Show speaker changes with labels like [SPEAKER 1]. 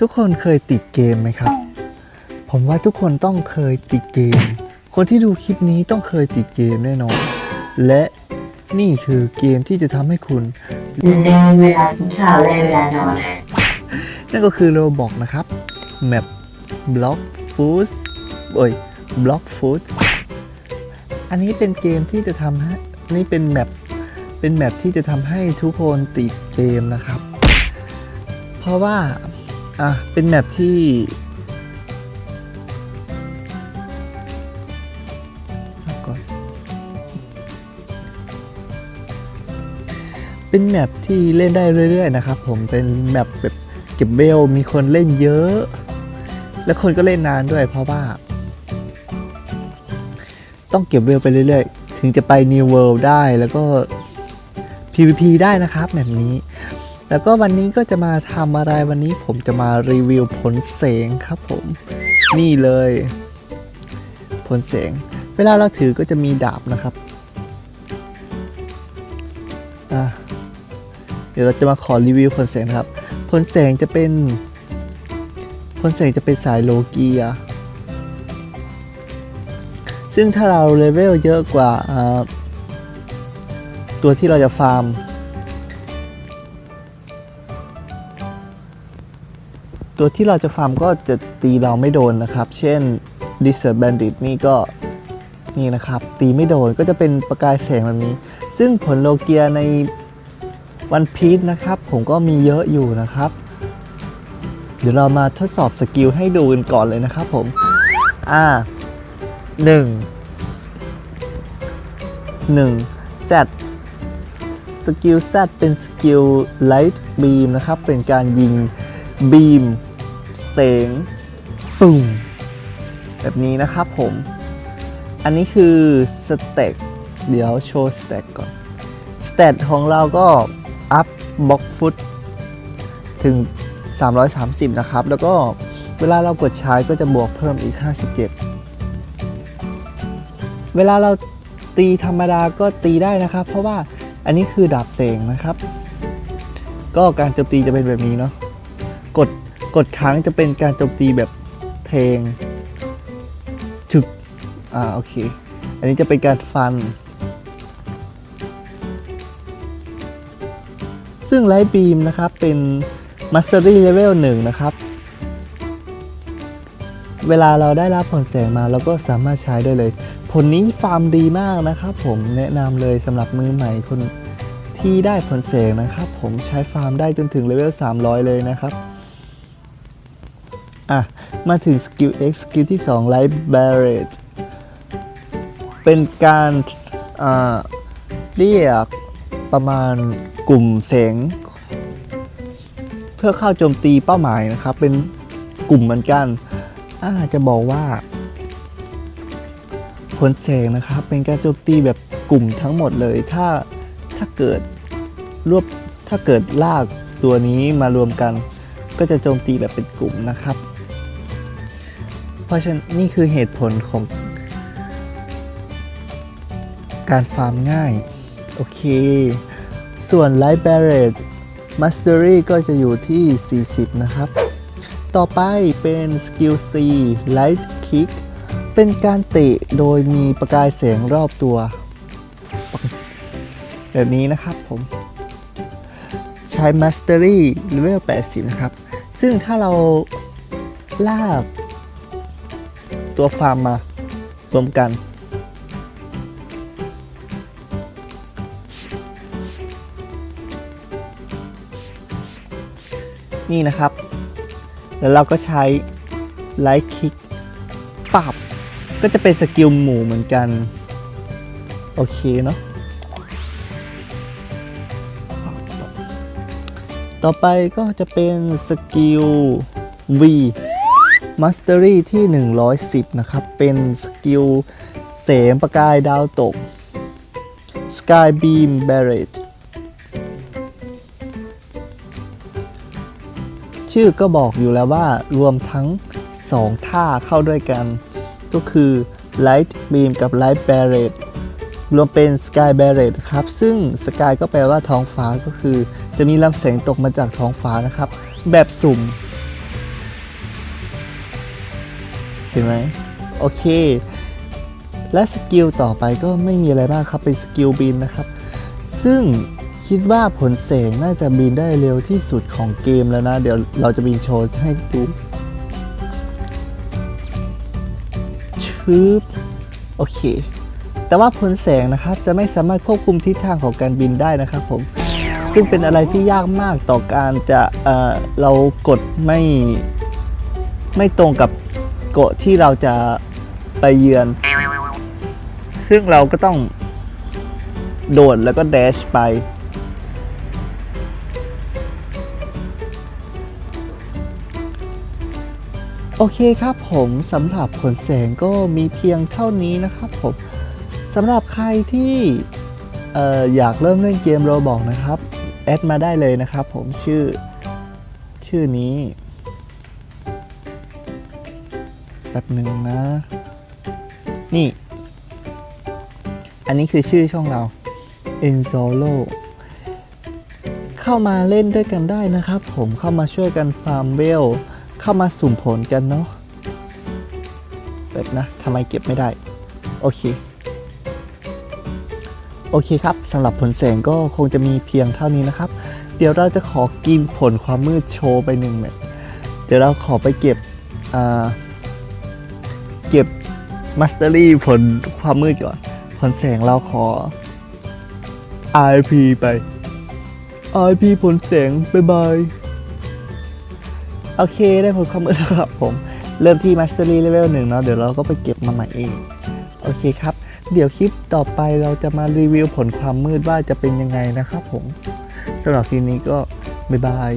[SPEAKER 1] ทุกคนเคยติดเกมไหมครับ ผมว่าทุกคนต้องเคยติดเกม คนที่ดูคลิปนี้ต้องเคยติดเกมแน่นอน และนี่คือเกมที่จะทำให้คุณ
[SPEAKER 2] ในเวลากินข้าวและเวลานอน
[SPEAKER 1] นั่นก็คือโรบอกนะครับแมป Block Foods โอ้ย Block Foods อันนี้เป็นเกมที่จะทำให้นี่เป็นแมปเป็นแมปที่จะทำให้ทุกคนติดเกมนะครับ เพราะว่า อะ เป็นแมปที่เอาก่อนเป็นแมปที่เล่นได้เรื่อยๆนะครับผมเป็นแมปแบบเก็บเบลมีคนเล่นเยอะ และคนก็เล่นนานด้วยเพราะว่า ต้องเก็บเวลไปเรื่อยๆ ถึงจะไป New World ได้แล้วก็ PVP ได้นะครับแบบนี้ แล้วก็วันนี้ก็จะมาทำอะไรวันนี้ผมจะมารีวิวผลเสียงครับผม นี่เลย ผลเสียง เวลาเราถือก็จะมีดาบนะครับเดี๋ยวเราจะมาขอรีวิวผลเสียงครับ ผลเสียงจะเป็น ผลเสียงจะเป็นสายโลเกีย ซึ่งถ้าเราเลเวลเยอะกว่าตัวที่เราจะฟาร์ม ตัวที่เราจะฟาร์มก็จะตีเราไม่โดนนะครับ เช่น d i s e r Bandit นี่ก็นี่นะครับ ตีไม่โดนก็จะเป็นประกายแสงแบบนี้ ซึ่งผลโลเกียในวันพีชนะครับ ผมก็มีเยอะอยู่นะครับ เดี๋ยวเรามาทดสอบสกิลให้ดูกันก่อนเลยนะครับผม อ่าหนึ่งหนึ่ง Z สกิล Z เป็นสกิล Light Beam นะครับ เป็นการยิงบีม เสงปุ่มแบบนี้นะครับผม อันนี้คือสเต็กเดี๋ยวโชว์สเต็กก่อนสเตตของเราก็อัพบ็อกฟุตถึง 330 นะครับ แล้วก็เวลาเรากดใช้ก็จะบวกเพิ่มอีก 57 เวลาเราตีธรรมดาก็ตีได้นะครับ เพราะว่าอันนี้คือดาบเสงนะครับ ก็การโจมตีจะเป็นแบบนี้เนาะกด กดค้างจะเป็นการโจมตีแบบเทงถึกอ่าโอเค อันนี้จะเป็นการฟัน ซึ่งไลท์บีมนะครับเป็น Mastery Level 1นะครับ เวลาเราได้รับผลแสงมาเราก็สามารถใช้ได้เลย ผลนี้ฟาร์มดีมากนะครับ ผมแนะนำเลยสำหรับมือใหม่คนที่ได้ผลแสงนะครับ ผมใช้ฟาร์มได้จนถึงเลเวล300 เลยนะครับ อะ มาถึงสกิล X สกิลที่2 Light Barret เป็นการเรียกประมาณกลุ่มแสงเพื่อเข้าโจมตีเป้าหมายนะครับ เป็นกลุ่มเหมือนกันอาจะบอกว่า ผลแสงนะครับ เป็นการโจมตีแบบกลุ่มทั้งหมดเลย ถ้าถ้าเกิดรวบถ้าเกิดลากตัวนี้มารวมกันก็จะโจมตีแบบเป็นกลุ่มนะครับ เพราะฉะนั้นนี่คือเหตุผลของการฟาร์มง่าย โอเค ส่วน Light Barret Mastery ก็จะอยู่ที่ 40 นะครับ ต่อไปเป็นสกิล C Light Kick เป็นการเตะโดยมีประกายแสงรอบตัว แบบนี้นะครับผม ใช้ Mastery Level 80 นะครับ ซึ่งถ้าเราลาก ตัวฟาร์มมารวมกัน นี่นะครับ แล้วเราก็ใช้ไลท์คลิกปรับ ก็จะเป็นสกิลหมู่เหมือนกัน โอเคเนาะต่อไปก็จะเป็นสกิล V Mastery ที่ 110 นะครับ เป็นสกิลเสมประกายดาวตก Sky Beam Barret ชื่อก็บอกอยู่แล้วว่ารวมทั้ง 2 ท่าเข้าด้วยกัน ก็คือ Light Beam กับ Light Barret รวมเป็น Sky Barret ครับ ซึ่ง Sky ก็แปลว่าท้องฟ้าก็คือ จะมีลำแสงตกมาจากท้องฟ้านะครับ แบบสุ่ม ห็นไหมโอเค และสกิลต่อไปก็ไม่มีอะไรมากครับ เป็นสกิลบินนะครับ ซึ่งคิดว่าผลแสงน่าจะบินได้เร็วที่สุดของเกมแล้วนะ เดี๋ยวเราจะบินโชว์ให้ดูชืบโอเค แต่ว่าผลแสงนะครับจะไม่สามารถควบคุมทิศทางของการบินได้นะครับผม ซึ่งเป็นอะไรที่ยากมากต่อการจะเออเรากดไม่ไม่ตรงกับ โกะที่เราจะไปเยือน ซึ่งเราก็ต้องโดดแล้วก็เดชไป โอเคครับผมสำหรับผลแสงก็มีเพียงเท่านี้นะครับผมสำหรับใครที่อ่ออยากเริ่มเล่นเกมโรบอกนะครับ แอดมาได้เลยนะครับผมชื่อชื่อนี้ ป๊บหนึ่งนะ นี่ อันนี้คือชื่อช่องเรา In Solo เข้ามาเล่นด้วยกันได้นะครับ ผมเข้ามาช่วยกันฟาร์มเวล เข้ามาสุ่มผลกันเนาะแบบนะทำไมเก็บไม่ได้ โอเค โอเคครับสำหรับผลแสงก็คงจะมีเพียงเท่านี้นะครับ เดี๋ยวเราจะขอกินผลความมืดโชว์ไปหนึ่งเม็ดเดี๋ยวเราขอไปเก็บอ่า ก็บมัสเตอรี่ผลความมืดก่อน ผลแสงเราขอ IP ไป IP ผลแสงบายบายโอเคได้ผลความมืดแล้วครับผม เริ่มที่ Mastery Level 1เนาะเดี๋ยวเราก็ไปเก็บมาใหม่เอง โอเคครับ เดี๋ยวคลิปต่อไปเราจะมารีวิวผลความมืดว่าจะเป็นยังไงนะครับผมสำหรับคลิปนี้ก็บายบาย